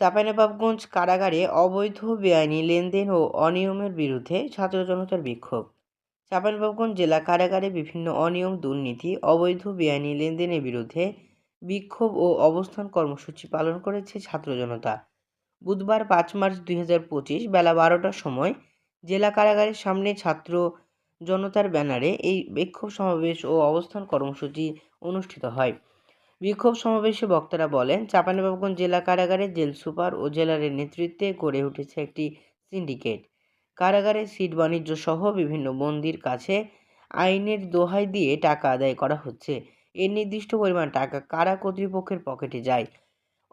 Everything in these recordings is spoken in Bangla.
চাঁপাইনবাবগঞ্জ কারাগারে অবৈধ বেআইনি লেনদেন ও অনিয়মের বিরুদ্ধে ছাত্র জনতার বিক্ষোভ। চাঁপাইনবাবগঞ্জ জেলা কারাগারে বিভিন্ন অনিয়ম, দুর্নীতি, অবৈধ বেআইনি লেনদেনের বিরুদ্ধে বিক্ষোভ ও অবস্থান কর্মসূচি পালন করেছে ছাত্র জনতা। বুধবার পাঁচ মার্চ দুই হাজার পঁচিশ বেলা বারোটার সময় জেলা কারাগারের সামনে ছাত্র জনতার ব্যানারে এই বিক্ষোভ সমাবেশ ও অবস্থান কর্মসূচি অনুষ্ঠিত হয়। বিক্ষোভ সমাবেশে বক্তারা বলেন, চাঁপাইনবাবগঞ্জ জেলা কারাগারে জেল সুপার ও জেলারের নেতৃত্বে গড়ে উঠেছে একটি সিন্ডিকেট। কারাগারে সিট বাণিজ্য সহ বিভিন্ন বন্দির কাছে আইনের দোহাই দিয়ে টাকা আদায় করা হচ্ছে। এর নির্দিষ্ট পরিমাণ টাকা কারা কর্তৃপক্ষের পকেটে যায়?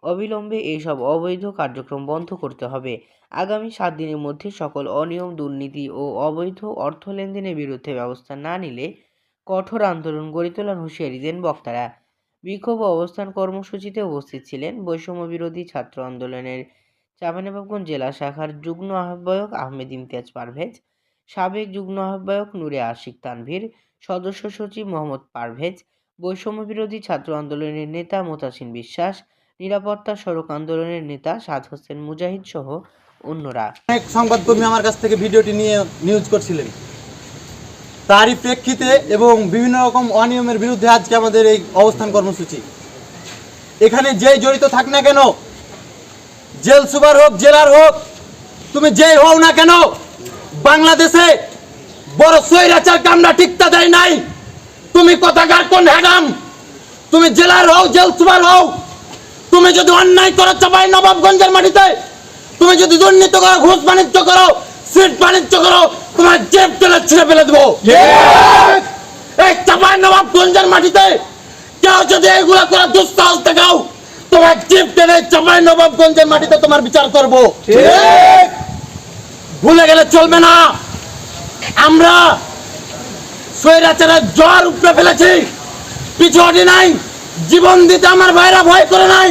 অবিলম্বে এইসব অবৈধ কার্যক্রম বন্ধ করতে হবে। আগামী সাত দিনের মধ্যে সকল অনিয়ম, দুর্নীতি ও অবৈধ অর্থ লেনদেনের বিরুদ্ধে ব্যবস্থা না নিলে কঠোর আন্দোলন গড়ে তোলার হুঁশিয়ারি দেন বক্তারা। বিক্ষোভ অবস্থান কর্মসূচিতে উপস্থিত ছিলেন বৈষম্য বিরোধী ছাত্র আন্দোলনের চাঁপাইনবাবগঞ্জ জেলা শাখার যুগ্ম আহ্বায়ক আহমেদ ইমতিয়াজ পারভেজ, সাবেক যুগ্ম আহ্বায়ক নূরে আশিক তানভীর, সদস্য সচিব মোহাম্মদ পারভেজ, বৈষম্য বিরোধী ছাত্র আন্দোলনের নেতা মোতাসিন বিশ্বাস, নিরাপত্তা সড়ক আন্দোলনের নেতা সাদ হোসেন মুজাহিদ সহ অন্যরা। অনেক সংবাদকর্মী আমার কাছ থেকে ভিডিওটি নিয়ে নিউজ করছিলেন। তারই প্রেক্ষিতে এবং বিভিন্ন রকম অনিয়মের বিরুদ্ধে আজকে আমাদের এই অবস্থান কর্মসূচি। এখানে যেই জড়িত থাক না কেন, জেল সুপার হোক, জেলার হোক, তুমি যেই হও না কেন, বাংলাদেশে বড় সৈরাচার কামরা টিকতে দেয় নাই। তুমি কথাকার কোন হ্যাডাম তুমি জেলার হও, জেল সুপার হও। তুমি যদি অন্যায় করো চাপাই নবাবগঞ্জের মাটিতে, তুমি যদি দুর্নীতি করো, ঘুষ বাণিজ্য করো, সিট বাণিজ্য করো তোমার জেব টেনে ছিঁড়ে ফেলে দেবো। এই চাপাই নবাবগঞ্জের মাটিতে কেউ যদি এগুলো করে দুঃসাহস দেখাও তোমার জেব টেনে চাপাই নবাবগঞ্জের মাটিতে তোমার বিচার করব। ভুলে গেলে চলবে না। আমরা স্বৈরাচারের জ্বর উপরে ফেলেছি। পিছু হটি নাই। জীবন দিতে আমার ভাইরা ভয় করে নাই।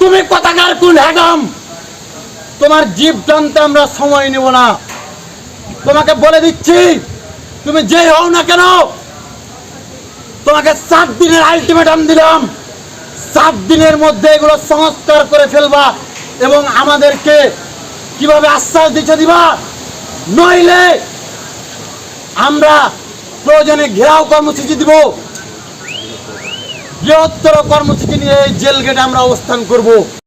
তুমি কথাকার কোন হ্যাগাম তোমার জীব জানতে আমরা সময় নেব না। তোমাকে বলে দিচ্ছি, তুমি যে হও না কেন, তোমাকে সাত দিনের আলটিমেটাম দিলাম। সাত দিনের মধ্যে এগুলো সংস্কার করে ফেলবা এবং আমাদেরকে কীভাবে আশ্বাস দিচ্ছে দিবা? নইলে আমরা প্রয়োজনে ঘেরাও কর্মসূচি দিব। বৃহত্তর কর্মসূচি নিয়ে জেল গেটে আমরা অবস্থান করব।